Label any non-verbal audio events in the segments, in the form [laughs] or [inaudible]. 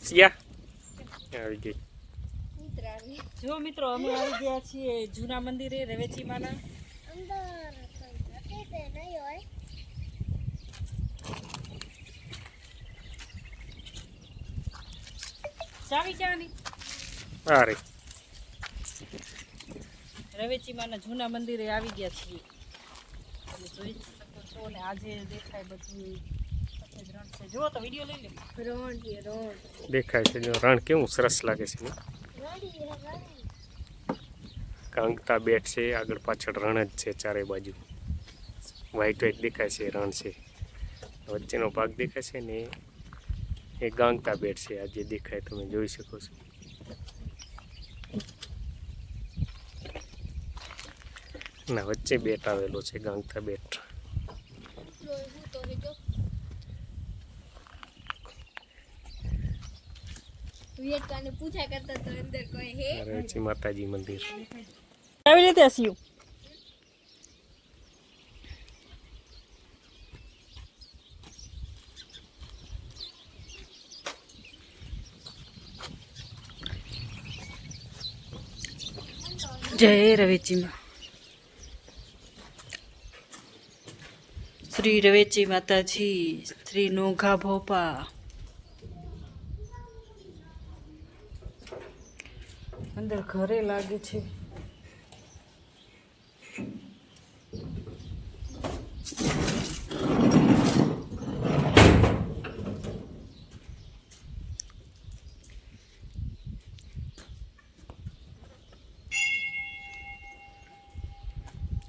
સિયા આવી ગઈ જો મિત્રો અમે આવી ગયા છીએ જૂના મંદિરે રવેચીમાના ચાવી ચાની અરે રવેચીમાના જૂના મંદિરે આવી ગયા છીએ. જોઈ શકો છો ને આજે દેખાય બધું. દેખાય છે. રણ કેવું સરસ લાગે છે? કાંગતા બેટ છે. આગળ પાછળ રણ જ છે ચારે બાજુ. વ્હાઈટ વ્હાઈટ દેખાય છે. રણ છે. વચ્ચેનો ભાગ દેખાય છે ને એ ગાંગતા બેટ છે. આ જે દેખાય તમે જોઈ શકો છો. ના, વચ્ચે બેટ આવેલો છે ગાંગતા બેટ. વિવેકાને પૂછા કરતા તો અંદર કોઈ હે? રવેચી માતાજી મંદિર. આવી રીતે હસ્યું? જય રવેચીમાં શ્રી રવેચી માતાજી શ્રી નોઘા ભોપા. અંદર ઘરે લાગે છે.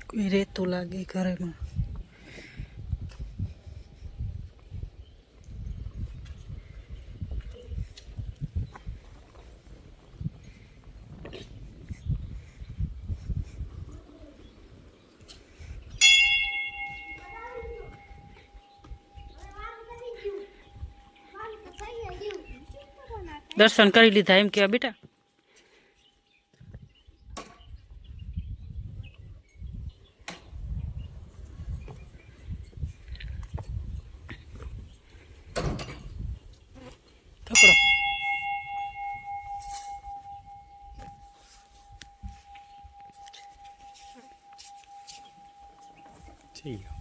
કોઈ રહેતું લાગે ઘરેમાં? દર્શન કરી લીધા એમ કેવા બેટા. See ઠીક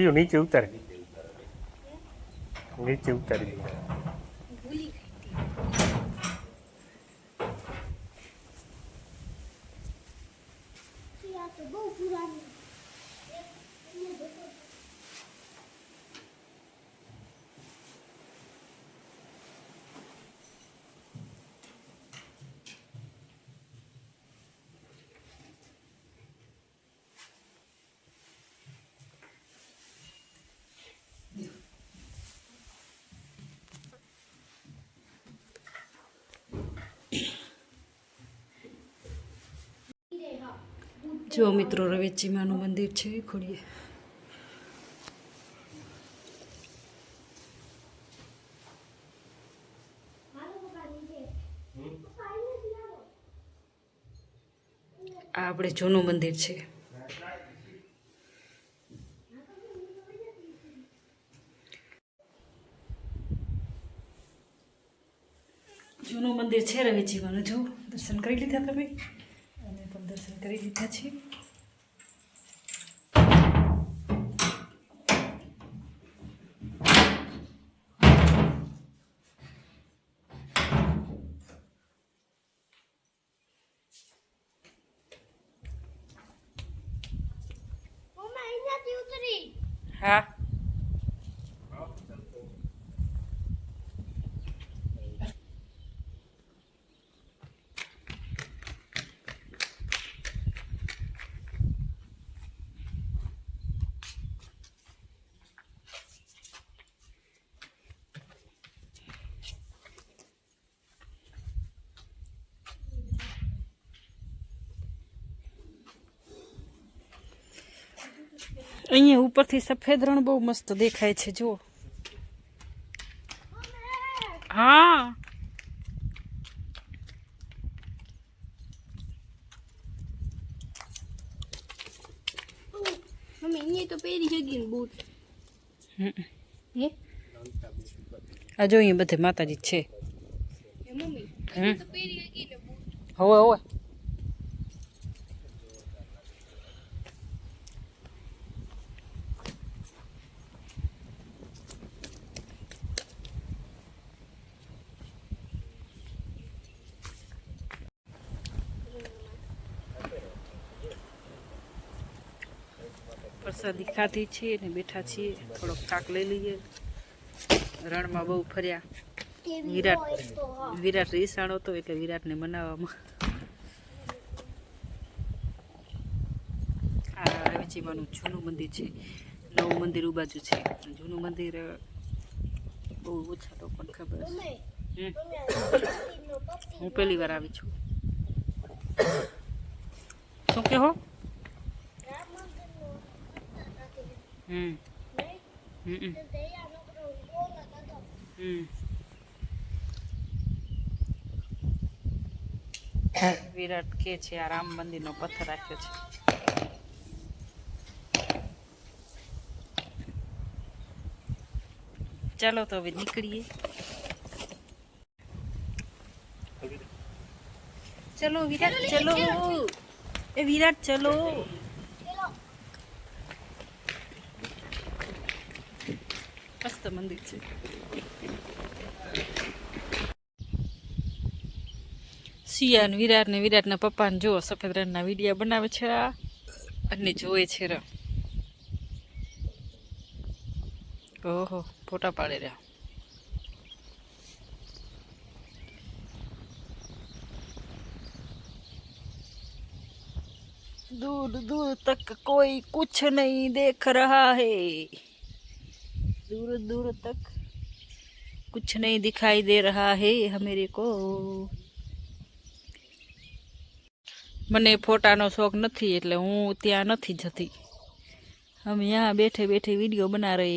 સીયું નીચે ઉતારે નીચે ઉતારી દે જો મિત્રો રવેચીમાનું મંદિર છે ખોડીએ આ આપણે જૂનું મંદિર છે. જૂનું મંદિર છે રવેચીમાનું. જો, દર્શન કરી લીધા તમે દર્શન કરી લીધા છે. હા. અહીંયા ઉપરથી સફેદ રણ બહુ મસ્ત દેખાય છે જુઓ. હા. આ જો અહીંયા બધે માતાજી છે. હવે હવે. પ્રસાદી ખાધી છીએ ને બેઠા છીએ, થોડોક થાક લઈ લઈએ. રણમાં બહુ ફર્યા. વિરાટ વિરાટ રીસાણો હતો એટલે વિરાટને મનાવવામાં. આ રવેચીમાનું જૂનું મંદિર છે. નવું મંદિર ઉબાજુ છે. જૂનું મંદિર બહુ ઓછા તો પણ ખબર છે. હું પહેલી વાર આવી છું. શું કહો? હમ. હમ. હમ. વિરાટ કે છે, આ રામ મંદિરનો પથ્થર રાખ્યો છે. ચાલો તો હવે નીકળીએ. ચલો વિરાટ, ચલો. એ વિરાટ, ચલો. મસ્ત મંદિર છે સિયા ને વિરાટ ને વિરાટના પપ્પાને જુઓ સફેદ રણના વિડીયા બનાવે છે આ અને જોવે છે ર ઓહો ફોટા પાડે રહ્યા दूर दूर तक कोई कुछ नहीं देख रहा है दूर दूर तक कुछ नहीं दिखाई दे रहा है मेरे को મને ફોટાનો શોખ નથી એટલે હું ત્યાં નથી જતી હમ યહાં બેઠે બેઠે વિડીયો બના રહે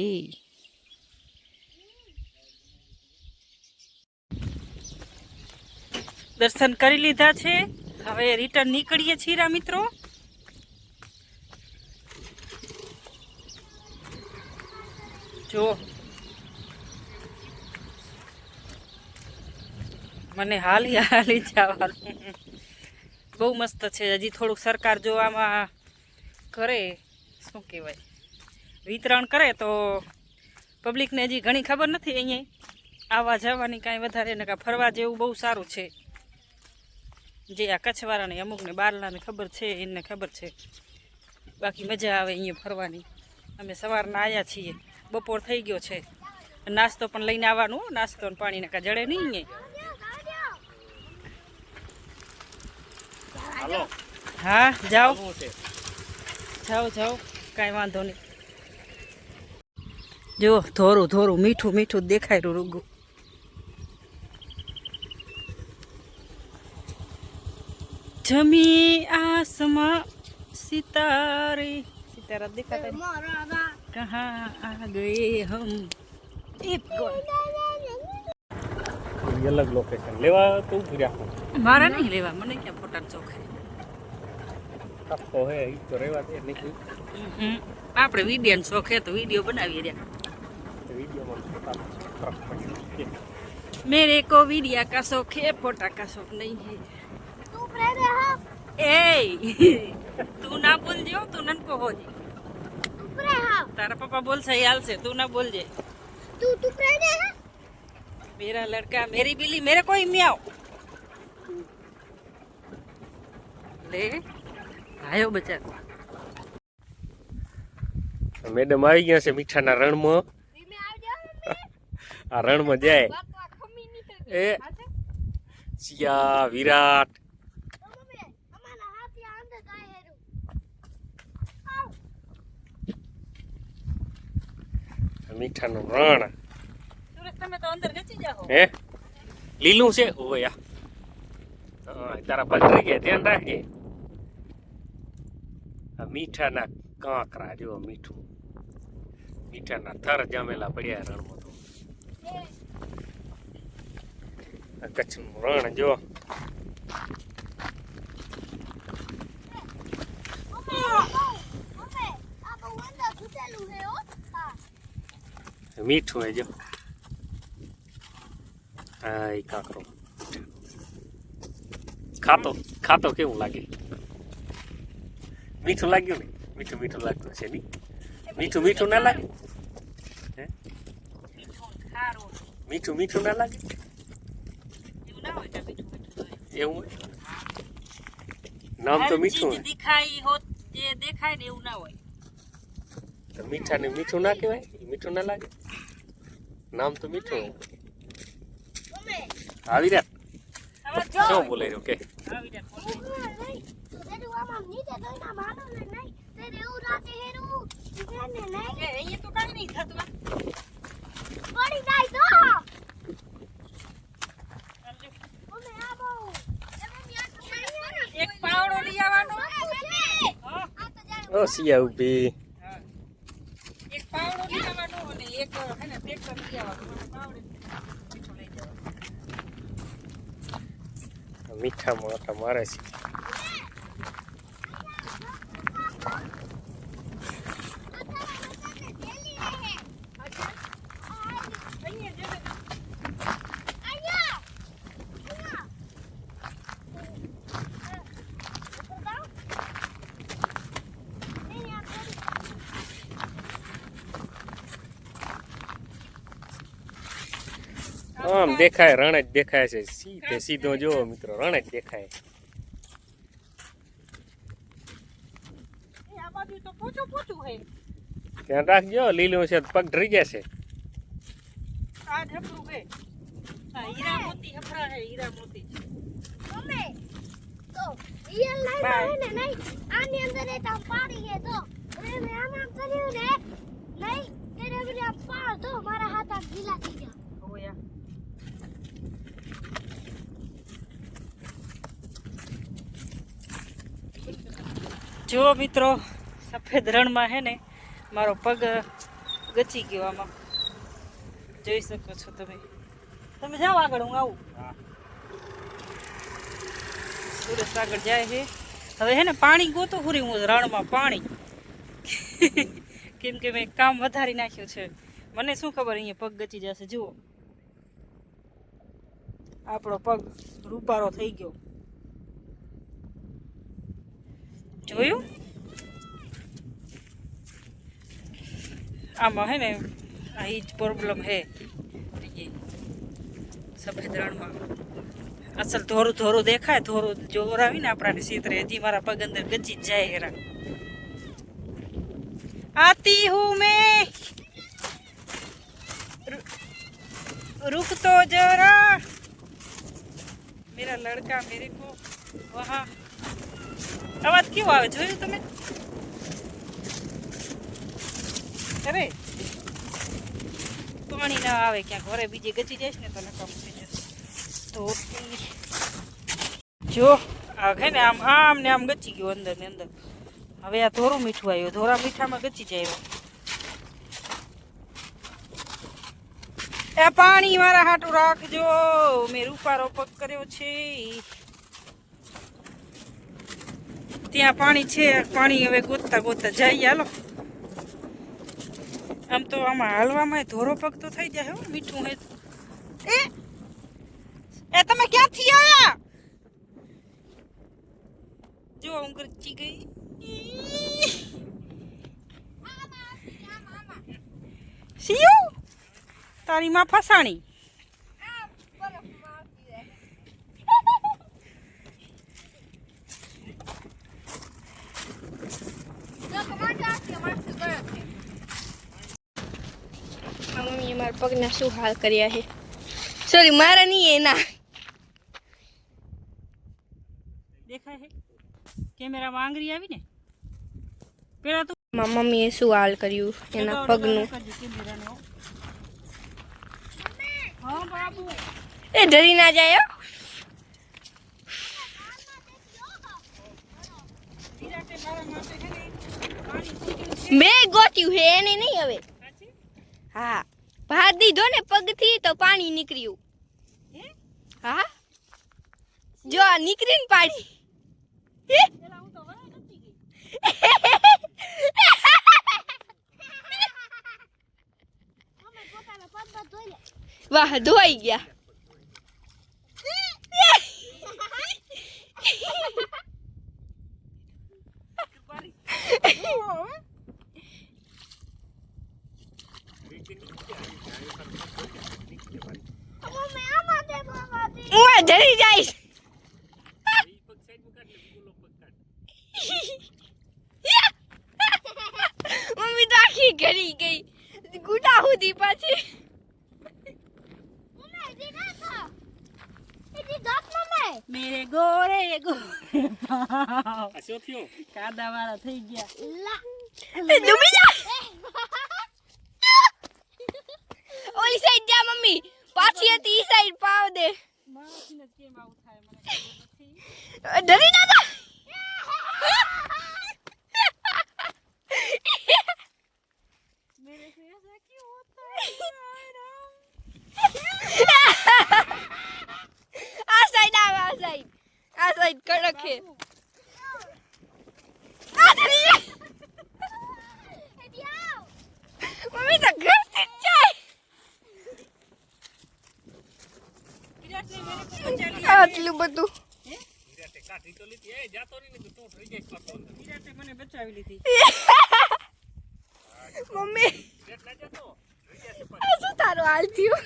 દર્શન કરી લીધા છે હવે રિટર્ન નીકળીએ છીએ રા મિત્રો જો મને હાલી હાલી જવાનું બહુ મસ્ત છે. હજી થોડુંક સરકાર જો આમાં કરે. શું કહેવાય? વિતરણ કરે તો પબ્લિકને હજી ઘણી ખબર નથી અહીંયા. આવવા જવાની કાંઈ વધારે ને કાંઈ ફરવા જેવું બહુ સારું છે. જે આ કચ્છવાળાને, અમુકને બારલાને ખબર છે એને ખબર છે. બાકી મજા આવે અહીંયા ફરવાની. અમે સવારના આવ્યા છીએ. બપોર થઈ ગયો છે. નાસ્તો પણ લઈને આવવાનું નાસ્તો ને પાણીને કાંઈ જડે નહીં હા જાઓ. જાઓ જાઓ. કાંઈ વાંધો નહીં. જો થોરું થોરું મીઠું મીઠું જ દેખાય રહ્યું રૂગું. જમી આસમાં સિતારે. સિતારા દેખાતા कहाँ आ गए हम? એક અલગ લોકેશન લેવા તો ઊભી રાખો મારા નહીં લેવા મને ક્યાં ફોટા ચોખાય આપકો હે ઈ તો રેવા દે નહીં આપણે વિડિયો ને શોખ હે તો વિડિયો બનાવી રહ્યા मेरे को वीडिया का शौक है फोटा का शौक नहीं है। तू ए [laughs] तू ना बोल जो तू नन को हो जी। તારા પપ્પા બોલશે એ હાલશે. તું ના બોલજે. તું તું પ્રેમ હે? મેરા લડકા મેરી બિલી મેરે કોઈ મ્યાવ. લે આયો બચા મેડમ આવી ગયા છે મીઠાના રણમાં. આ રણમાં જાય. એ. સિયા વિરાટ. મીઠાનું રણ. તમે તો અંદર ગચી જાઓ. હે? લીલું છે? ઓયા તારા પલરી ગયા ધ્યાન રાખજે. આ મીઠાના કાંકરા જો મીઠું. મીઠાના થર જામેલા પડ્યા રણમાં તો. આ કચ્છનું રણ જો આ બહુ અંદર ઘૂસેલું છે હો હા. મીઠું હોય જો. હા એ કાંકરો. ખાતો ખાતો કેવું લાગે? મીઠું લાગ્યું ને? મીઠું મીઠું લાગતું છે નહીં? મીઠું મીઠું ના લાગે? ખારું મીઠું મીઠું ના લાગે? એવું હોય? નામ તો મીઠું દેખાય હોત દેખાય ને એવું ના હોય. તો મીઠાને મીઠું ના કહેવાય? મીઠું ના લાગે? નામ તો મીઠું આવી રહ્યા? શું બોલે રહ્યો. કે આવી જા, બોલ. તેરું આમાં નીચે તો ના માનો ને નહીં તે એવું રાતે હેરું છે ને નહીં એ અહીંયા તો કાંઈ નહીં થતું આ. પડી જાય તો સમજો. મમ્મી આ બહુ એ મમ્મી આ તો જાય એક પાવડો લઈ આવવાનો આ હા, તો જાય ઓ સિયા ઊભી હા. એક પાવડો લઈ આવવાનો અને એક હે ને ટ્રેક્ટર લઈ આવવાનું અને પાવડે મીઠું લઈ જવાનું મીઠામાં આટા મારે છે અહીંયા જો આમ દેખાય રણ જ દેખાય છે. સીધે સીધો જો મિત્રો રણ જ દેખાય ધ્યાન રાખજો લીલું છે પગ ડરી ગયા છે હફરા હે હીરા મોતી મમ્મી તો રિયલ લાઈફ Bye. આવે ને નહીં આની અંદર એ તો પાડી ગયો તો અને મેં આમ આમ કર્યું ને નહીં તેને પેલી આ પાડ તો મારા હાથ આ ગીલા થઈ ગયા હોયા જો મિત્રો સફેદ રણમાં હે ને મારો પગ ગચી ગયો આમાં. જોઈ શકો છો તમે. તમે જાઓ આગળ હું આવું. સુરત આગળ જાય છે હવે હે ને પાણી ગોતો પૂરી હું રણમાં પાણી. કેમ કે મેં કામ વધારી નાખ્યું છે. મને શું ખબર અહીંયા પગ ગચી જશે. જુઓ. આપણો પગ રૂપારો થઈ ગયો. જોયું આમાં હે ને આ જ પ્રોબ્લેમ હે સફેદ રણમાં અસલ ધોરું ધોરું દેખાય ધોરું જોર આવીને આપણાને સીતરે હજી મારા પગ અંદર ગચી જ જાય હેરા આતી હું મેં रु- रुक तो जरा मेरा लड़का मेरे को वहाँ અવાજ કેવો આવે? જોયું તમે? અરે! પાણી ના આવે ક્યાંક. ઘરે બીજે ગચી જાય ને તો નકામું થઈ જશે ધોતી જો, આ ને આમ આમ ને આમ ગચી ગયું અંદર ને અંદર. હવે આ ધોરું મીઠું આવ્યું. ધોરા મીઠામાં ગચી જાય એ પાણી મારા હાટું રાખજો. મેં રૂપારો પગ કર્યો છે. ત્યાં પાણી છે, પાણી હવે ગોતતા ગોતતા જઈએ હાલો. આમ તો આમાં હાલવામાં ધોરો પગ તો થઈ જાય, હો, મીઠું હે. એ એ તમે ક્યાંથી આવ્યા જો હું ગરચી ગઈ. સીયુ તારી માં ફસાણી મમ્મીએ મારા પગના શું હાલ કર્યા છે? સોરી મારા નહીં એના. દેખાય છે? કેમેરામાં આંગળી આવી ને? પેલા તો મમ્મીએ શું હાલ કર્યું? એના પગનું. એ ડરી ના જાય મેં ગોત્યું છે એને નહીં હવે. હા. ભાત દીધો ને પગથી તો પાણી નીકળ્યું. હા? જો આ પગ ધોઈ લે વાહ, ધોઈ ગયા. ¡No me da! બચાવી લીધી મમ્મી. શું તારું હાલ થયું?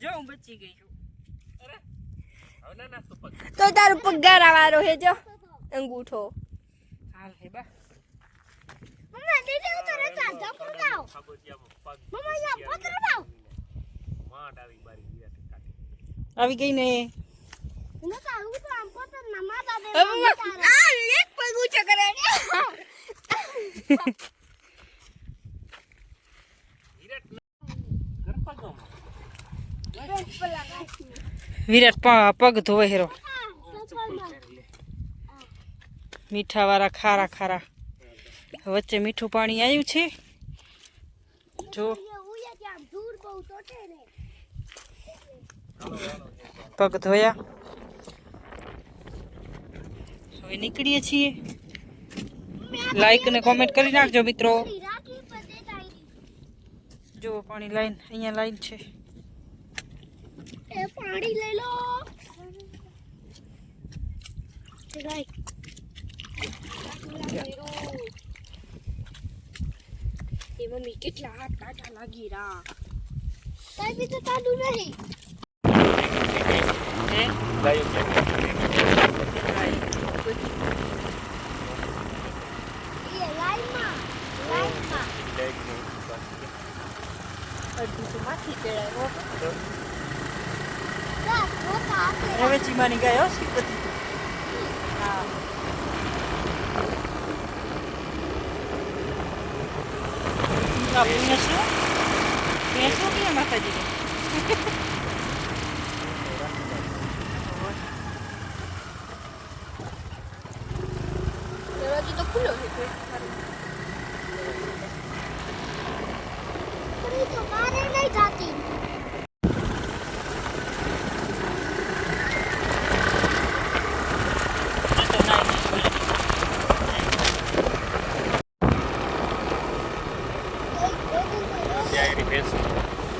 જો હું બચી ગઈ છું તો તારો પગાર વાળો હે જો. અંગૂઠો. હાલ હે બા મમ્મી દીદી હું તો રચા જપુર પત્ર દાવ વિરાટે કાઢી આવી ગઈ ને. વિરાટ પગ ધોવે હેરો. મીઠા વાળા ખારા ખારા. વચ્ચે મીઠું પાણી આવ્યું છે. જો ઉયા ત્યાં દૂર બહુ ચોટે ને પગ ધોયા. હવે નીકળીએ છીએ. લાઈક અને કોમેન્ટ કરી નાખજો મિત્રો. જો પાણી લાઈન અહીંયા લાઈન છે. એ પાણી લઈ લો. એ મમ્મી કેટલા હાથ કાટા લાગી રા કઈ બી તો તાડું નહીં હાથે રવેચીમાંની ગાય શ્રીપતિ હા. આ ભેંસો ભેંસો ક્યાં માતાજી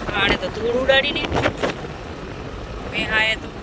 આણે તો ધૂળ ઉડાડી ઉડાડીને. મેં હા એ તો